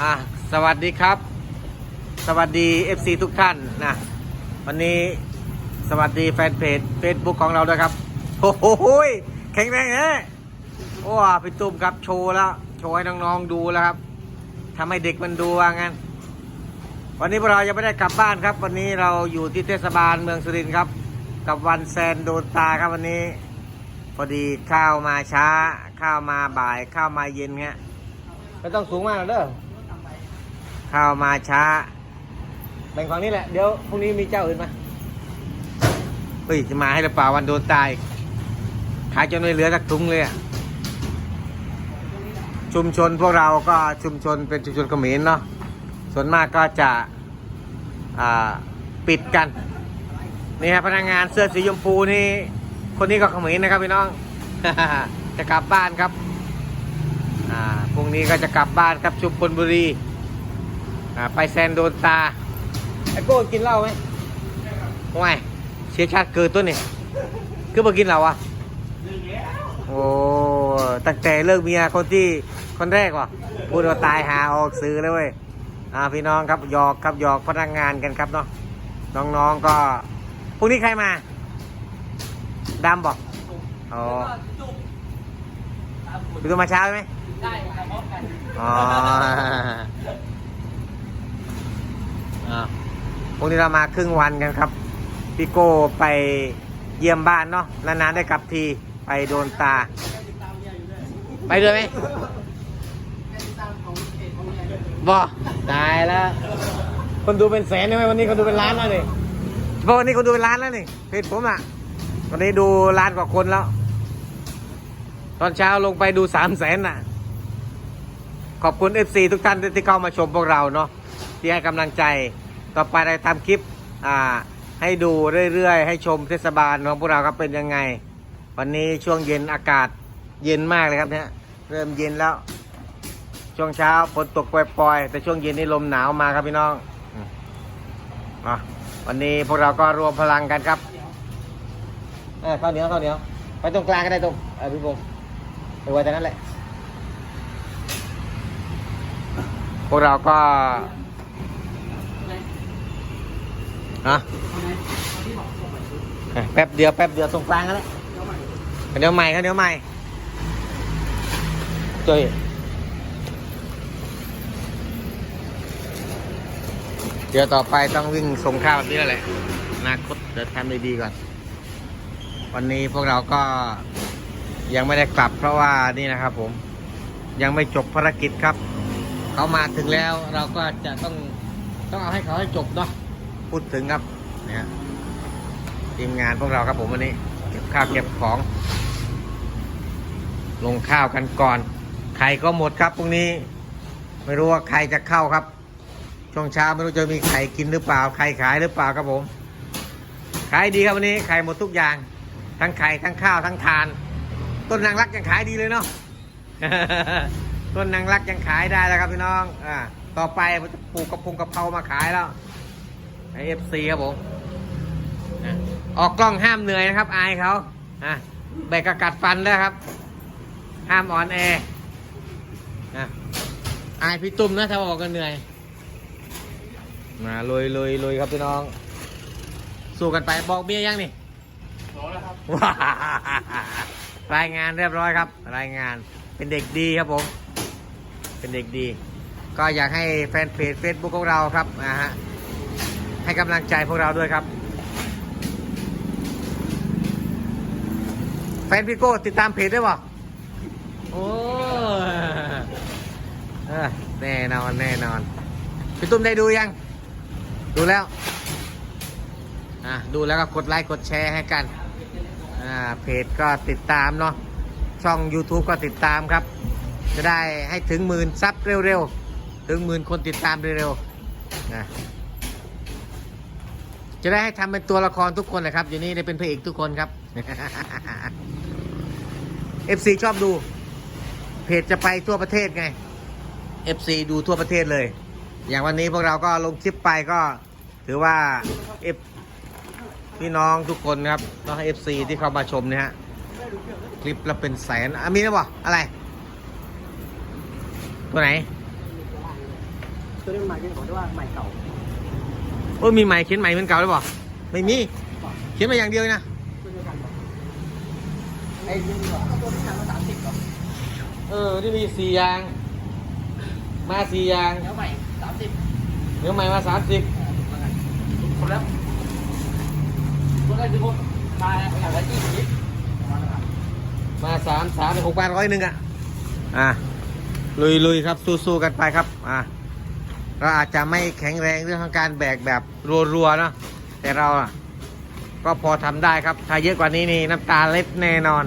อะสวัสดีครับ สวัสดี FC ทุกท่านนะวันนี้สวัสดีแฟนเพจ Facebook ของเราด้วยครับโอ้โหแข็งแรงแน่โอ้พี่ตุ้มครับโชว์แล้ว โชว์ให้น้องๆดูแล้วครับทำให้เด็กมันดูว่างั้น วันนี้พวกเรายังไม่ได้กลับบ้านครับ วันนี้เราอยู่ที่เทศบาลเมืองสุรินทร์ครับ กับวันแซนโดนตาครับวันนี้ พอดีข้าวมาช้า ข้าวมาบ่าย ข้าวมาเย็นเงี้ยไม่ต้องสูงมากหรอกเด้อ ข้าวมาช้า แบ่งฝั่งนี้แหละ เดี๋ยวพรุ่งนี้มีเจ้าอื่นมาเฮ้ยจะมาให้หรือเปล่าวันโดนตาย ขายจนไม่เหลือสักถุงเลยอะชุมชนพวกเราก็ชุมชนเป็นชุมชนเขมรเนาะ ส่วนมากก็จะปิดกัน นี่ครับพนักงานเสื้อสีชมพูนี่ คนนี้ก็เขมรนะครับพี่น้อง จะกลับบ้านครับ อ่า พรุ่งนี้ก็จะกลับบ้านครับชุมพลบุรี อ่าไปแซนโดนตา ไอ้โก้กินเหล้าไหมไม่เสียชาติเกิดตัวนี่คือมากินเหล้าอะโอ้ตั้งแต่เลิกเมียคนที่คนแรกว่ะพูดว่าตายหาออกซื้อเลยเว้ยอ่าพี่น้องครับหยอกครับหยอกพนักงานกันครับเนาะน้องๆก็พรุ่งนี้ใครมาดำบอกอ๋อคือตัวมาเช้าใช่ไหมได้มาพร้อมกันอ๋อ อ่าพรุ่งนี้เรามาครึ่งวันกันครับ พี่โก้ไปเยี่ยมบ้านเนาะ นานๆได้กลับที ไปโดนตา ไปด้วยไหมบอตายแล้ว คนดูเป็นแสนใช่ไหมวันนี้คนดูเป็นล้านแล้วนี่เพราะวันนี้คนดูเป็นล้านแล้วนี่เพจผมอะ วันนี้ดูล้านกว่าคนแล้ว ตอนเช้าลงไปดูสามแสนน่ะ ขอบคุณ FC ทุกท่านที่เข้ามาชมพวกเราเนาะ ที่ให้กำลังใจ ต่อไปเราทำคลิปให้ดูเรื่อยๆ ให้ชมเทศบาลของพวกเราครับเป็นยังไง วันนี้ช่วงเย็นอากาศเย็นมากเลยครับเนี่ยเริ่มเย็นแล้ว ช่วงเช้าฝนตกปล่อยๆ แต่ช่วงเย็นนี่ลมหนาวมาครับพี่น้องอวันนี้พวกเราก็รวมพลังกันครับเข้าวเหนียวข้าวเหนียว ไปตรงกลางก็ได้ตรงอพี่พงศ์ไปไว้แต่นั้นแหละพวกเราก็ ฮะแป๊บเดียวแป๊บเดียวตรงกลางกันแล้วเดี๋ยวใหม่ครับเดี๋ยวใหม่จุยเดี๋ยวต่อไปต้องวิ่งส่งข้าวแบบนี้แล้วแหละอนาคตเดี๋ยวทำดีๆก่อน วันนี้พวกเราก็ยังไม่ได้กลับเพราะว่านี่นะครับผมยังไม่จบภารกิจครับ เขามาถึงแล้วเราก็จะต้องต้องเอาให้เขาให้จบเนาะ พูดถึงครับเนี่ยทีมงานพวกเราครับผมวันนี้ เก็บข้าวเก็บของ ลงข้าวกันก่อนไข่ก็หมดครับพรุ่งนี้ ไม่รู้ว่าใครจะเข้าครับ ช่วงเช้าไม่รู้จะมีไข่กินหรือเปล่าไข่ขายหรือเปล่าครับผมขายดีครับวันนี้ไข่หมดทุกอย่าง ทั้งไข่ทั้งข้าวทั้งทาน ต้นนางรักยังขายดีเลยเนาะต้นนางรักยังขายได้แล้วครับพี่น้องอ่าต่อไปผมจะปลูกกระพงกระเพรามาขายแล้ว ไอเอฟซีครับผมอะออกกล้องห้ามเหนื่อยนะครับ อายเขาอะแบกกระกัดฟันแล้วครับ ห้ามอ่อนแออะอายพี่ตุ้มนะถ้าบอกกันเหนื่อย มาลุยลุยลุยครับพี่น้อง สู้กันไปบอกเมียยังนี่รอแล้วครับว้ารายงานเรียบร้อยครับ รายงานเป็นเด็กดีครับผม เป็นเด็กดี ก็อยากให้แฟนเพจ Facebook ของเราครับนะฮะ ให้กำลังใจพวกเราด้วยครับ แฟนพี่โก้ติดตามเพจด้วยบ่โอ้เออแน่นอนแน่นอน พี่ตุ้มได้ดูยัง ดูแล้ว อะ ดูแล้วก็กดไลค์กดแชร์ให้กัน อ่า เพจก็ติดตามเนาะ ช่อง YouTube ก็ติดตามครับ จะได้ให้ถึงหมื่นซับเร็วๆ ถึงหมื่นคนติดตามเร็วๆ นะ จะได้ให้ทำเป็นตัวละครทุกคนนะครับ อยู่นี่ได้เป็นพระเอกทุกคนครับ FC ชอบดู เพจจะไปทั่วประเทศไง FC ดูทั่วประเทศเลย อย่างวันนี้พวกเราก็ลงคลิปไปก็ ถือว่า F พี่น้องทุกคนครับน้องเอฟซีที่เข้ามาชมเนี่ยฮะคลิปละเป็นแสนอะมีนะบ่อะไร ตัวไหน ตัวนี้มันใหม่ที่บอกได้ว่าใหม่เก่า โอ้ยมีใหม่เขียนใหม่เหมือนเก่าหรือเปล่าไม่มี เขียนมาอย่างเดียวนะเดียวกันป่ะไอ้นี่ดีกว่าเอาตัวที่ทำมาสามสิบก่อนเออนี่มีสี่ยาง มาสี่ยางแล้วใหม่สามสิบเดี๋ยวใหม่มาสามสิบคนแล้วตัวแรกคือพวกมาอย่างละยี่สิบประมาณนั้นครับมาสามสามหกบาทร้อยหนึ่งอะอะลุยลุยครับสู้ๆกันไปครับ อะ เราอาจจะไม่แข็งแรงเรื่องของการแบกแบบรัวๆเนาะแต่เราอะก็พอทำได้ครับ ถ้าเยอะกว่านี้นี่น้ำตาเล็ดแน่นอน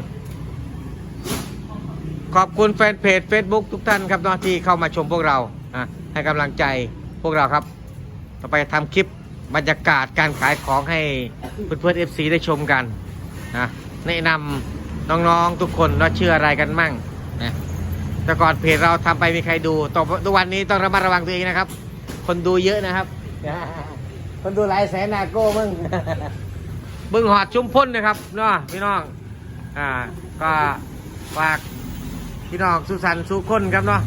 ขอบคุณแฟนเพจ Facebook ทุกท่านครับนที่เข้ามาชมพวกเราอะให้กำลังใจพวกเราครับ ต่อไปทำคลิปบรรยากาศการขายของให้เพื่อนๆ FC ได้ชมกันนะแนะนำน้องๆทุกคนว่าเชื่ออะไรกันมั่งนะ แต่ก่อนเพจเราทำไปมีใครดูต่อทุกวันนี้ต้องระมัดระวังตัวเองนะครับ คนดูเยอะนะครับ คนดูหลายแสนนาโก้มึงบึงหอดชุ่มพ้นนะครับเนาะพี่น้อง อ่า ก็ฝากพี่น้องสุสันต์สุคนครับเนาะ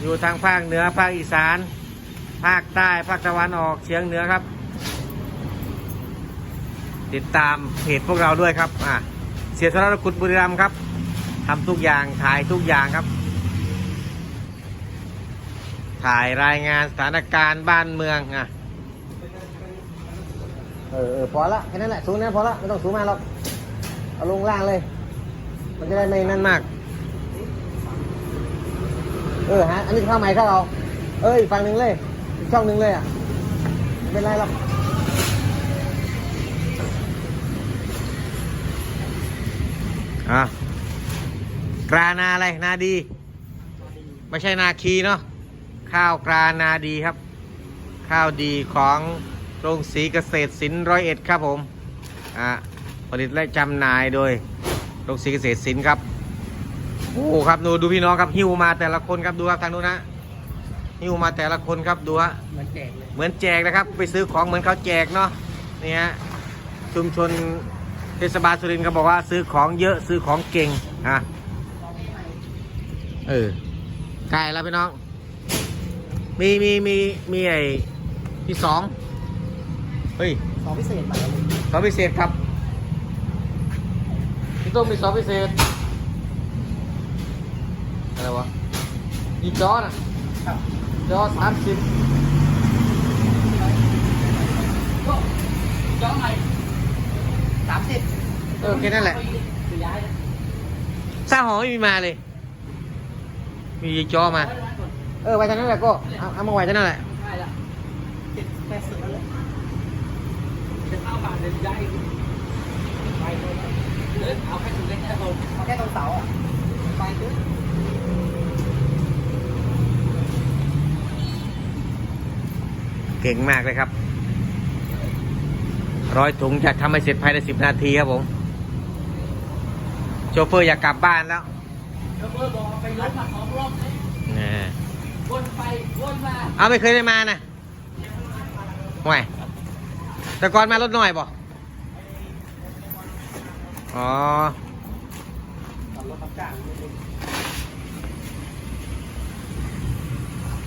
อยู่ทางภาคเหนือภาคอีสาน ภาคใต้ภาคตะวันออกเฉียงเหนือครับ ติดตามเพจพวกเราด้วยครับอ่าเสียสละคุณบุรีรัมย์ครับทำทุกอย่างถ่ายทุกอย่างครับ ถ่ายรายงานสถานการณ์บ้านเมืองอะเออเออพอละแค่นั้นแหละสูงนะพอละไม่ต้องสูงมากหรอกเอาลงล่างเลย มันจะได้ไม่นั่นมาก เออฮะอันนี้เข้าใหม่เข้าเอาเอออีกฝั่งหนึ่งเลยอีกช่องหนึ่งเลยอะไม่เป็นไรหรอกอะกรานาอะไร นาดี ไม่ใช่นาคีเนาะ ข้าวกรานาดีครับ ข้าวดีของโรงสีเกษตรสินร้อยเอ็ดครับผมอะผลิตและจำหน่ายโดยโรงสีเกษตรสินครับโอ้ครับดูดูพี่น้องครับหิวมาแต่ละคนครับดูครับทางนู้นนะหิวมาแต่ละคนครับดูฮะเหมือนแจกเลยเหมือนแจกนะครับ ไปซื้อของเหมือนเขาแจกเนาะนี่ฮะชุมชนเทศบาลสุรินทร์ก็บอกว่าซื้อของเยอะซื้อของเก่งอะเออใกล้แล้วพี่น้อง มีมีมีมีไอ้ที่สองเฮ้ยสองพิเศษใหม่สองพิเศษครับพี่ต้องมีสองพิเศษอะไรวะยีจอน่ะครับจอสามสิบย้อมใหม่สามสิบเออแค่นั้นแหละคือย้ายนะสร้างหอไม่มีมาเลย มียีจอมา เออไว้เท่านั้นแหละก็เอาเอามาไว้เท่านั้นแหละได้ละติดแค่สิบแล้วเลยจะเข้าบ้านเดินย้ายไปเลยเดินเอาแค่ถึงเล็กแค่ตรงเอาแค่ตรงเสาอะไปปุ๊บเก่งมากเลยครับ ร้อยถุงจะทำให้เสร็จภายในสิบนาทีครับผม โชเฟอร์อยากกลับบ้านแล้วแล้วเพื่อบอกไปรถมาสองรอบเลยนะ วนไปวนมาเอาไม่เคยได้มานะห่วยแต่ก่อนมารถหน่อยบ่อ๋อ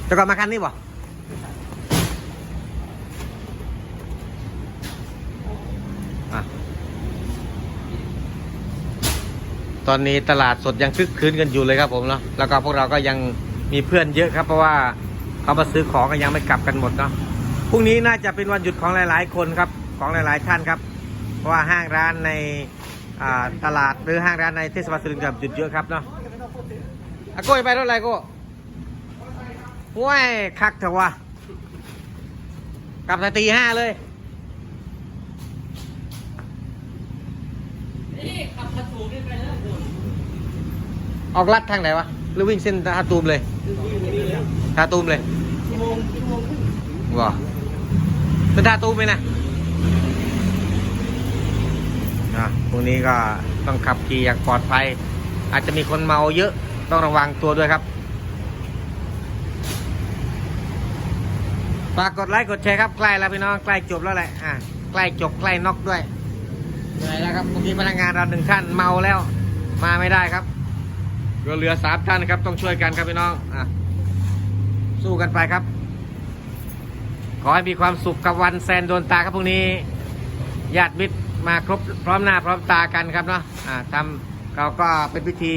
แต่ก่อนมาคันนี้บ่อะตอนนี้ตลาดสดยังคึกคืนกันอยู่เลยครับผมเนาะแล้วก็พวกเราก็ยัง มีเพื่อนเยอะครับ เพราะว่าเขามาซื้อของกันยังไม่กลับกันหมดเนาะพรุ่งนี้น่าจะเป็นวันหยุดของหลาย ๆ คนครับของหลาย ๆ ท่านครับ เพราะว่าห้างร้านในอ่าตลาดหรือห้างร้านในเทศบาลสุรินทร์กับหยุดเยอะครับเนาะอาโก้ยไปเท่าไหร่โก้ว้ยคักเถอะวะกลับแต่ตีห้าเลยนี่ขับกระถูนี่ไปแล้วคุณออกลัดทางไหนวะหรือวิ่งเส้นท่าตูมเลยคือวิ่งนี่แล้ว ท่าตูมเลยชั่วโมงชั่วโมงครึ่งว้าเป็นท่าตูมเลยนะอะพรุ่งนี้ก็ต้องขับขี่อย่างปลอดภัย อาจจะมีคนเมาเยอะต้องระวังตัวด้วยครับฝากกดไลค์กดแชร์ครับใกล้แล้วพี่น้องใกล้จบแล้วแหละอะใกล้จบใกล้น็อกด้วยเหนื่อยแล้วครับเมื่อกี้พนักงานเราหนึ่งท่านเมาแล้ว มาไม่ได้ครับก็เหลือสามท่านครับต้องช่วยกันครับพี่น้องอะ สู้กันไปครับ ขอให้มีความสุขกับวันแซนโดนตาครับพรุ่งนี้ญาติมิตรมาครบพร้อมหน้าพร้อมตากันครับเนาะอ่าทำเราก็เป็นพิธี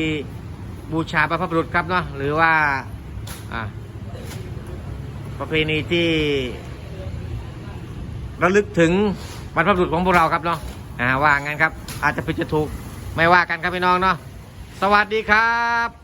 บูชาบรรพบุรุษครับเนาะหรือว่าประเพณีที่ระลึกถึงบรรพบุรุษของพวกเราครับเนาะอ่าว่างั้นครับ อาจจะผิดจะถูกไม่ว่ากันครับพี่น้องเนาะสวัสดีครับ